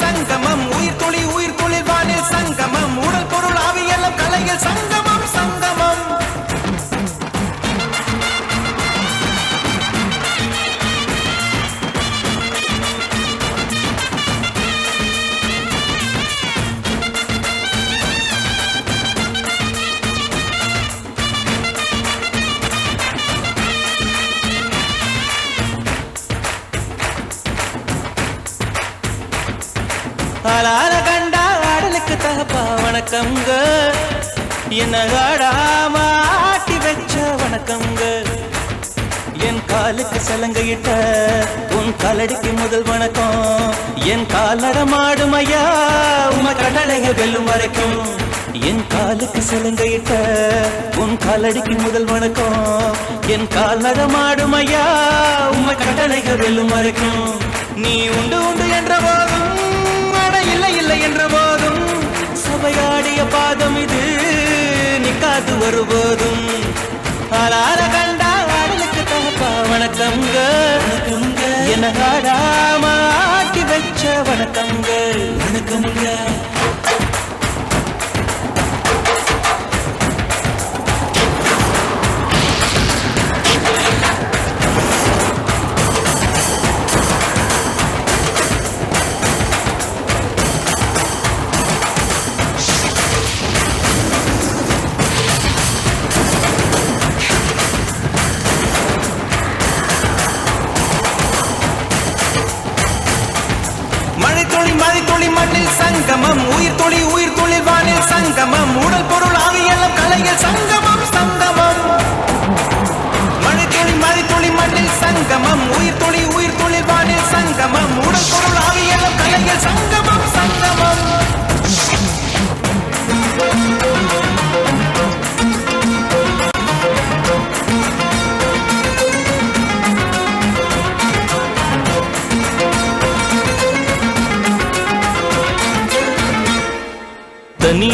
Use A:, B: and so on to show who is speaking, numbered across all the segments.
A: సంగమ அலால கண்டா ஆடலுக்கு தகப்பா வணக்கம்ங்க. என்ன ஆடாம ஆட்டி வச்ச வணக்கம்ங்க. என் காலுக்கு சலங்கையிட்ட உன் காலடிக்கு முதல் வணக்கம். என் கால் நடமாடும் ஐயா உம கடலைய வெல்லும் வரைக்கும். என் காலுக்கு சலங்கையிட்ட உன் காலடிக்கு முதல் வணக்கம். என் கால் நடமாடும் ஐயா உம கடலைய வெல்லும் வரைக்கும். நீ உண்டு உண்டு என்ற போதும் இல்லை என்ற போதும் சபையாடிய பாதம் இது நிக்காது ஒருபோதும். ஆளார கண்டா ஆடலுக்கு தகப்பா வணக்கம்ங்க. என்ன ஆடாம ஆட்டி வச்ச வணக்கம்ங்க. வணக்கம்ங்க. சங்கமம் உயிர் தொழில் உயிர் தொழில் வானில் சங்கமம். உடல் பொருள் ஆவியெல்லாம் கலையில் சங்கமம்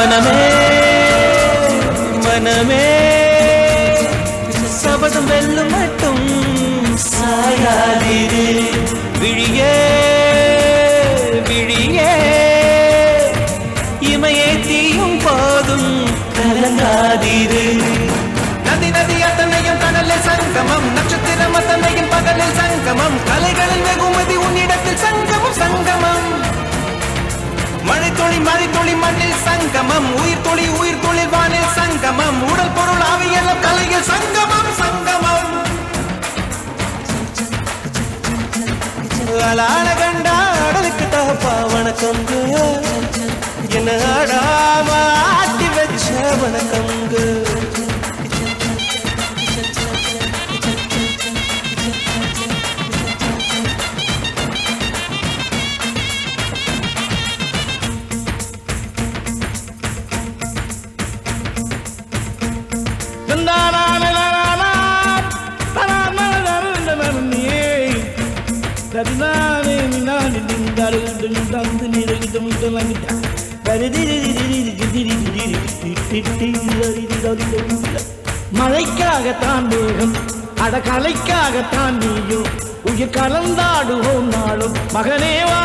A: மனமே மனமே. சபதம் வெல்லும் மட்டும் சாயாதிரு விழியே விழியே. இமையே தீயும் போதும் கலங்காதிரு நதி நதி அத்தனையும் கடலில் சங்கமம். நட்சத்திரம் அத்தனையும் பகலில் சங்கமம். கலைகளின் வெகுமதி உன்னிடத்தில் சங்கமம் சங்கமம். மழை துளி மழை துளி மண்ணில் சங்கமம் உயிர் தொழில் உயிர் துளி வானில் சங்கமம். உடல் பொருள் அவையெல்லாம் கலையில் சங்கமம் சங்கமம். அலால கண்டா அடலுக்கு தகப்பா வணக்கம் என்ன ஆடாம ஆட்டி வச்ச வணக்கம்ங்க
B: மழைக்காகத்தான் வேகம் அட கலைக்காகத்தான் நீயும். உயிர் கலந்தாடுவோம் நாளும் மகனேவா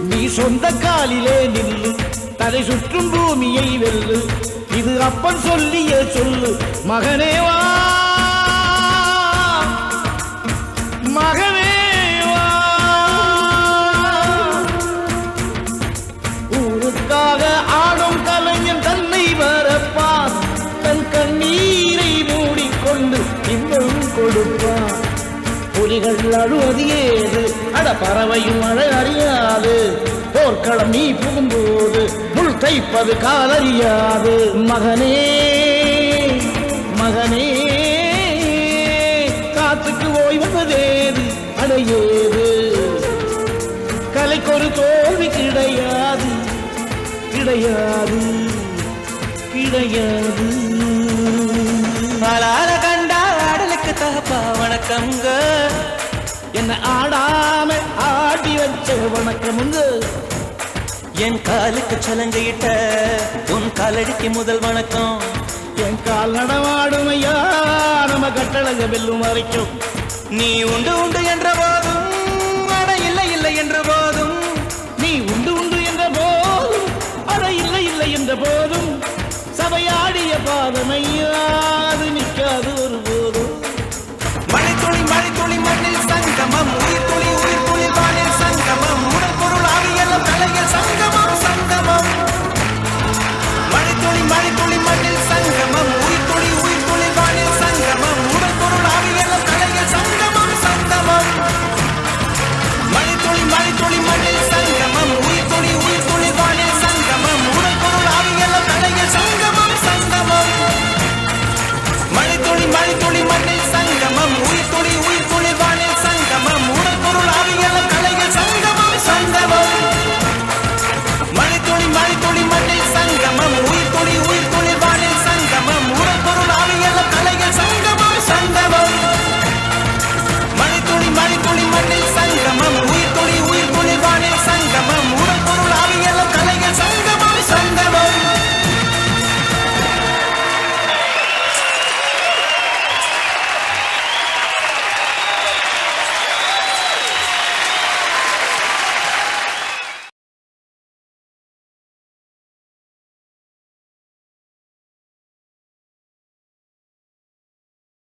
B: நீ சொந்த காலிலே நில்லு தலை சுற்றும் பூமியை வெல்லு. இது அப்பன் சொல்லிய சொல்லு மகனேவா மகனேவா ஊருக்காக ஆடும் கலைஞன் தன்னை வரப்பான். தன் கண்ணீரை மூடிக்கொண்டு இன்பம் கொடுப்பான். புலிகள் அழுவது ஏது? அட பறவையும் அழ அறியாது. போர்க்களம் நீ புகும்போது முள் தைப்பது காலறியாது. மகனே மகனே காத்துக்கு ஓய்வதேது அடையேது கலைக்கொரு தோல்வி கிடையாது. கிடையாது. கிடையாது.
A: அலால கண்டா ஆடலுக்கு தகப்பா வணக்கம்ங்க.
B: என்ன ஆடாம ஆடி வச்ச வணக்கமுங்க.
A: என் காலுக்கு சலங்கையிட்ட உன் காலடிக்கு முதல் வணக்கம்.
B: என் கால் நடமாடும் ஐயா நம்ம கட்டழக வெல்லும் வரைக்கும்.
A: நீ உண்டு உண்டு என்ற